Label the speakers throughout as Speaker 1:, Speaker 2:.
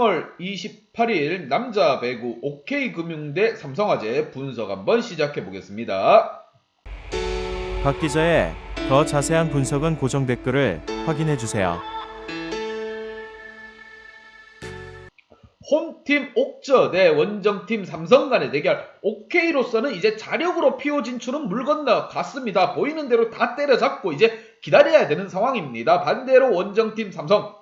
Speaker 1: 3월 28일 남자 배구 OK금융대 삼성화재 분석 한번 시작해 보겠습니다.
Speaker 2: 박 기자의 더 자세한 분석은 고정 댓글을 확인해 주세요.
Speaker 1: 홈팀 옥저 대 원정팀 삼성 간의 대결 OK로서는 이제 자력으로 피오 진출은 물 건너 갔습니다. 보이는 대로 다 때려잡고 이제 기다려야 되는 상황입니다. 반대로 원정팀 삼성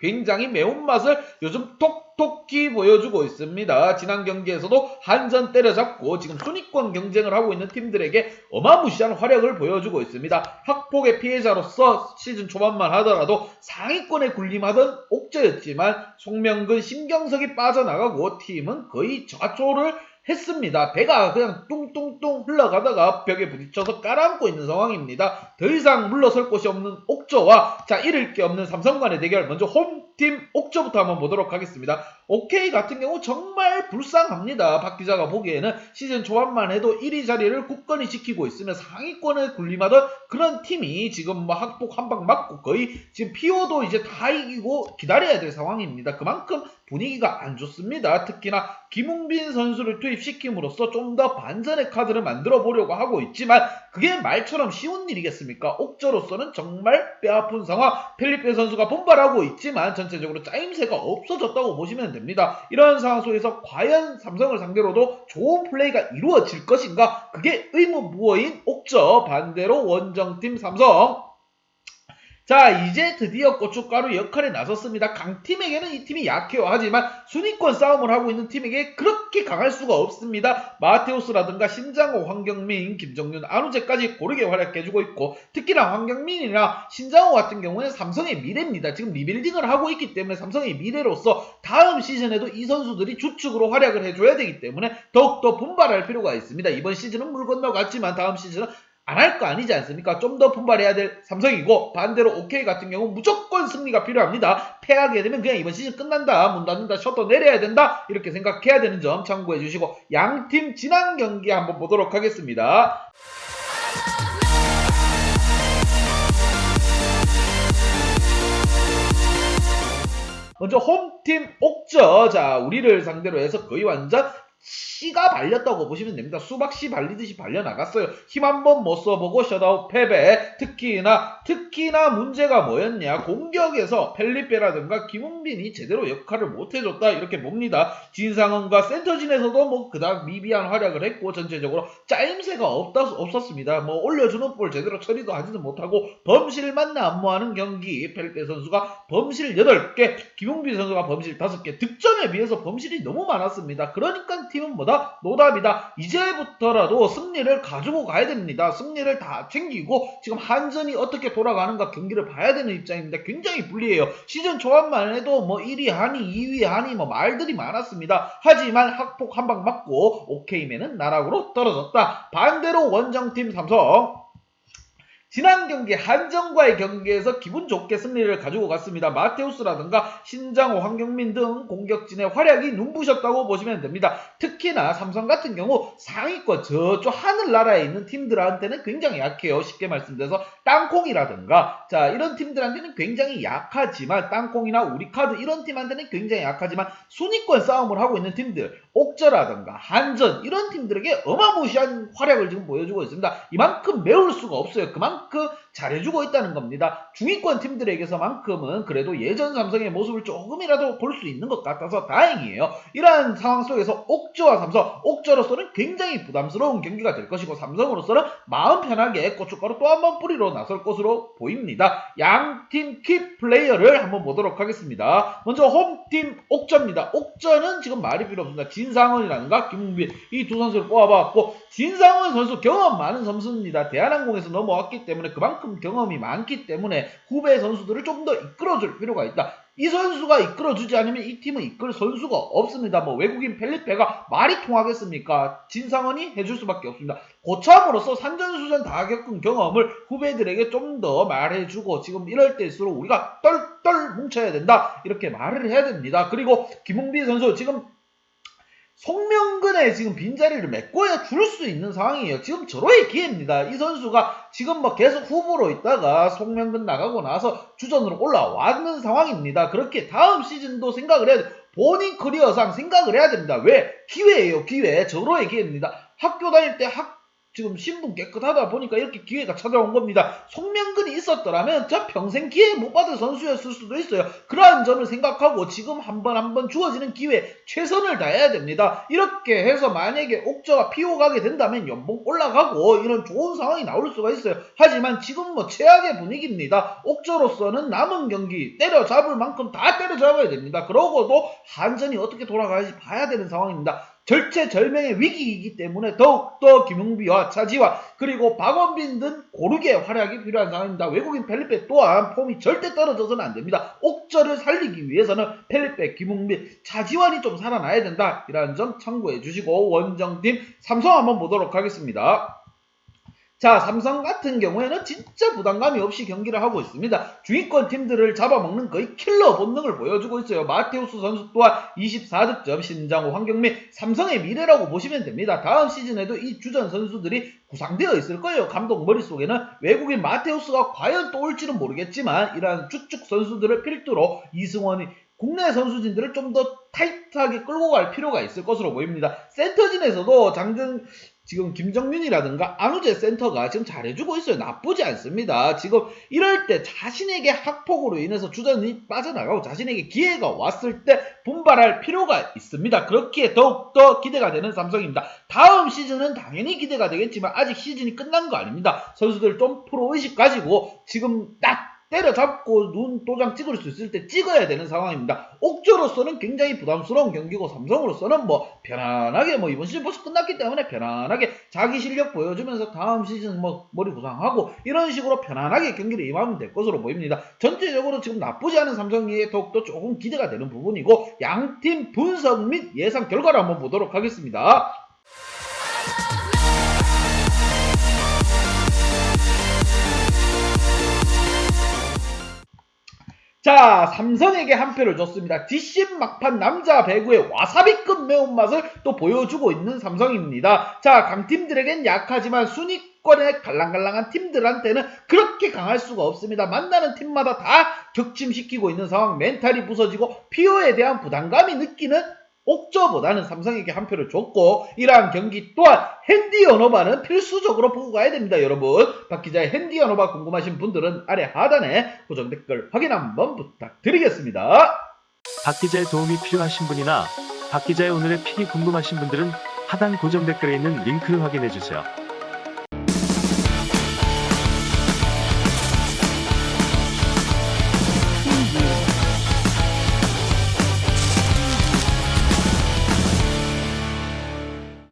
Speaker 1: 굉장히 매운맛을 요즘 톡톡히 보여주고 있습니다. 지난 경기에서도 한 전 때려잡고 지금 순위권 경쟁을 하고 있는 팀들에게 어마무시한 활약을 보여주고 있습니다. 학폭의 피해자로서 시즌 초반만 하더라도 상위권에 군림하던 옥저였지만 송명근, 심경석이 빠져나가고 팀은 거의 좌초를 했습니다. 배가 그냥 뚱뚱뚱 흘러가다가 벽에 부딪혀서 깔아앉고 있는 상황입니다. 더 이상 물러설 곳이 없는 옥저와 자 잃을 게 없는 삼성 간의 대결 먼저 홈팀 옥저부터 한번 보도록 하겠습니다. OK 같은 경우 정말 불쌍합니다. 박 기자가 보기에는 시즌 초반만 해도 1위 자리를 굳건히 지키고 있으며 상위권에 군림하던 그런 팀이 지금 뭐 학폭 한 방 맞고 거의 지금 피오도 이제 다 이기고 기다려야 될 상황입니다. 그만큼 분위기가 안 좋습니다. 특히나 김웅빈 선수를 투입시킴으로써 좀 더 반전의 카드를 만들어 보려고 하고 있지만 그게 말처럼 쉬운 일이겠습니까? 옥저로서는 정말 뼈아픈 상황. 펠리페 선수가 분발하고 있지만 전체적으로 짜임새가 없어졌다고 보시면 됩니다. 이런 상황 속에서 과연 삼성을 상대로도 좋은 플레이가 이루어질 것인가? 그게 의문부호인 옥저 반대로 원정팀 삼성 자, 이제 드디어 고춧가루 역할에 나섰습니다. 강팀에게는 이 팀이 약해요. 하지만 순위권 싸움을 하고 있는 팀에게 그렇게 강할 수가 없습니다. 마테우스라든가 신장호, 황경민, 김정윤, 안우재까지 고르게 활약해주고 있고 특히나 황경민이나 신장호 같은 경우는 삼성의 미래입니다. 지금 리빌딩을 하고 있기 때문에 삼성의 미래로서 다음 시즌에도 이 선수들이 주축으로 활약을 해줘야 되기 때문에 더욱더 분발할 필요가 있습니다. 이번 시즌은 물 건너갔지만 다음 시즌은 안 할 거 아니지 않습니까? 좀 더 분발해야 될 삼성이고 반대로 OK 같은 경우 무조건 승리가 필요합니다. 패하게 되면 그냥 이번 시즌 끝난다. 문 닫는다. 셔터 내려야 된다. 이렇게 생각해야 되는 점 참고해 주시고 양 팀 지난 경기 한번 보도록 하겠습니다. 먼저 홈팀 옥저 자 우리를 상대로 해서 거의 완전 씨가 발렸다고 보시면 됩니다. 수박씨 발리듯이 발려나갔어요. 힘 한 번 못 써보고 셧아웃 패배. 특히나 특히나 문제가 뭐였냐. 공격에서 펠리페라든가 김은빈이 제대로 역할을 못 해줬다. 이렇게 봅니다. 진상원과 센터진에서도 뭐 그닥 미비한 활약을 했고 전체적으로 짜임새가 없다, 없었습니다. 뭐 올려주는 볼 제대로 처리도 하지도 못하고 범실만 난무하는 경기. 펠리페 선수가 범실 8개, 김용빈 선수가 범실 5개. 득점에 비해서 범실이 너무 많았습니다. 그러니까 팀은 뭐다? 노답이다. 이제부터라도 승리를 가지고 가야 됩니다. 승리를 다 챙기고 지금 한전이 어떻게 돌아가는가 경기를 봐야 되는 입장입니다. 굉장히 불리해요. 시즌 초반만 해도 뭐 1위 하니 2위 하니 뭐 말들이 많았습니다. 하지만 학폭 한 방 맞고 오케이맨은 나락으로 떨어졌다. 반대로 원정팀 삼성 지난 경기 한정과의 경기에서 기분 좋게 승리를 가지고 갔습니다. 마테우스라든가 신장호, 황경민 등 공격진의 활약이 눈부셨다고 보시면 됩니다. 특히나 삼성 같은 경우 상위권 저쪽 하늘나라에 있는 팀들한테는 굉장히 약해요. 쉽게 말씀드려서 땅콩이라든가 자 이런 팀들한테는 굉장히 약하지만 땅콩이나 우리카드 이런 팀한테는 굉장히 약하지만 순위권 싸움을 하고 있는 팀들 옥저라든가 한전 이런 팀들에게 어마무시한 활약을 지금 보여주고 있습니다. 이만큼 매울 수가 없어요. 그만큼 work 잘해주고 있다는 겁니다. 중위권 팀들에게서만큼은 그래도 예전 삼성의 모습을 조금이라도 볼 수 있는 것 같아서 다행이에요. 이러한 상황 속에서 옥저와 삼성, 옥저로서는 굉장히 부담스러운 경기가 될 것이고 삼성으로서는 마음 편하게 고춧가루 또 한 번 뿌리러 나설 것으로 보입니다. 양 팀 키 플레이어를 한번 보도록 하겠습니다. 먼저 홈팀 옥저입니다. 옥저는 지금 말이 필요 없습니다. 진상원이라든가 김웅빈 이 두 선수를 뽑아봤고 진상원 선수 경험 많은 선수입니다. 대한항공에서 넘어왔기 때문에 그만큼 경험이 많기 때문에 후배 선수들을 좀더 이끌어줄 필요가 있다. 이 선수가 이끌어주지 않으면 이 팀은 이끌 선수가 없습니다. 뭐 외국인 펠리페가 말이 통하겠습니까? 진상원이 해줄 수밖에 없습니다. 고참으로서 산전수전 다 겪은 경험을 후배들에게 좀 더 말해주고 지금 이럴 때일수록 우리가 똘똘 뭉쳐야 된다. 이렇게 말을 해야 됩니다. 그리고 김웅빈 선수 지금 송명근의 지금 빈자리를 메꿔야 줄 수 있는 상황이에요. 지금 절호의 기회입니다. 이 선수가 지금 뭐 계속 후보로 있다가 송명근 나가고 나서 주전으로 올라왔는 상황입니다. 그렇게 다음 시즌도 생각을 해야 돼. 본인 커리어상 생각을 해야 됩니다. 왜? 기회예요, 기회. 절호의 기회입니다. 학교 다닐 때 학, 지금 신분 깨끗하다 보니까 이렇게 기회가 찾아온 겁니다. 송명근이 있었더라면 저 평생 기회 못 받은 선수였을 수도 있어요. 그러한 점을 생각하고 지금 한 번 한 번 주어지는 기회 최선을 다해야 됩니다. 이렇게 해서 만약에 옥저가 피워가게 된다면 연봉 올라가고 이런 좋은 상황이 나올 수가 있어요. 하지만 지금 뭐 최악의 분위기입니다. 옥저로서는 남은 경기 때려잡을 만큼 다 때려잡아야 됩니다. 그러고도 한전이 어떻게 돌아가야지 봐야 되는 상황입니다. 절체절명의 위기이기 때문에 더욱더 김용비와 차지와 그리고 박원빈 등 고르게 활약이 필요한 상황입니다. 외국인 펠리페 또한 폼이 절대 떨어져서는 안 됩니다. 옥저를 살리기 위해서는 펠리페, 김용빈, 차지환이 좀 살아나야 된다. 이라는 점 참고해 주시고 원정팀 삼성 한번 보도록 하겠습니다. 자, 삼성 같은 경우에는 진짜 부담감이 없이 경기를 하고 있습니다. 주위권 팀들을 잡아먹는 거의 킬러 본능을 보여주고 있어요. 마테우스 선수 또한 24득점, 신장호, 황경민, 삼성의 미래라고 보시면 됩니다. 다음 시즌에도 이 주전 선수들이 구상되어 있을 거예요. 감독 머릿속에는 외국인 마테우스가 과연 또 올지는 모르겠지만 이러한 주축 선수들을 필두로 이승원이 국내 선수진들을 좀 더 타이트하게 끌고 갈 필요가 있을 것으로 보입니다. 센터진에서도 장정 지금 김정윤이라든가 안우재 센터가 지금 잘해주고 있어요. 나쁘지 않습니다. 지금 이럴 때 자신에게 학폭으로 인해서 주전이 빠져나가고 자신에게 기회가 왔을 때 분발할 필요가 있습니다. 그렇기에 더욱더 기대가 되는 삼성입니다. 다음 시즌은 당연히 기대가 되겠지만 아직 시즌이 끝난 거 아닙니다. 선수들 좀 프로의식 가지고 지금 딱 때려잡고 눈 도장 찍을 수 있을 때 찍어야 되는 상황입니다. 옥저로서는 굉장히 부담스러운 경기고 삼성으로서는 뭐 편안하게 뭐 이번 시즌 벌써 끝났기 때문에 편안하게 자기 실력 보여주면서 다음 시즌 뭐 머리 부상하고 이런 식으로 편안하게 경기를 임하면 될 것으로 보입니다. 전체적으로 지금 나쁘지 않은 삼성이 더욱더 조금 기대가 되는 부분이고 양팀 분석 및 예상 결과를 한번 보도록 하겠습니다. 자, 삼성에게 한 표를 줬습니다. 뒷심 막판 남자 배구의 와사비급 매운맛을 또 보여주고 있는 삼성입니다. 자, 강팀들에겐 약하지만 순위권에 갈랑갈랑한 팀들한테는 그렇게 강할 수가 없습니다. 만나는 팀마다 다 격침시키고 있는 상황, 멘탈이 부서지고 피오에 대한 부담감이 느끼는 옥저보다는 삼성에게 한 표를 줬고 이러한 경기 또한 핸디 언어바는 필수적으로 보고 가야 됩니다 여러분 박 기자의 핸디 언어바 궁금하신 분들은 아래 하단에 고정 댓글 확인 한번 부탁드리겠습니다
Speaker 3: 박 기자의 도움이 필요하신 분이나 박 기자의 오늘의 픽이 궁금하신 분들은 하단 고정 댓글에 있는 링크를 확인해 주세요.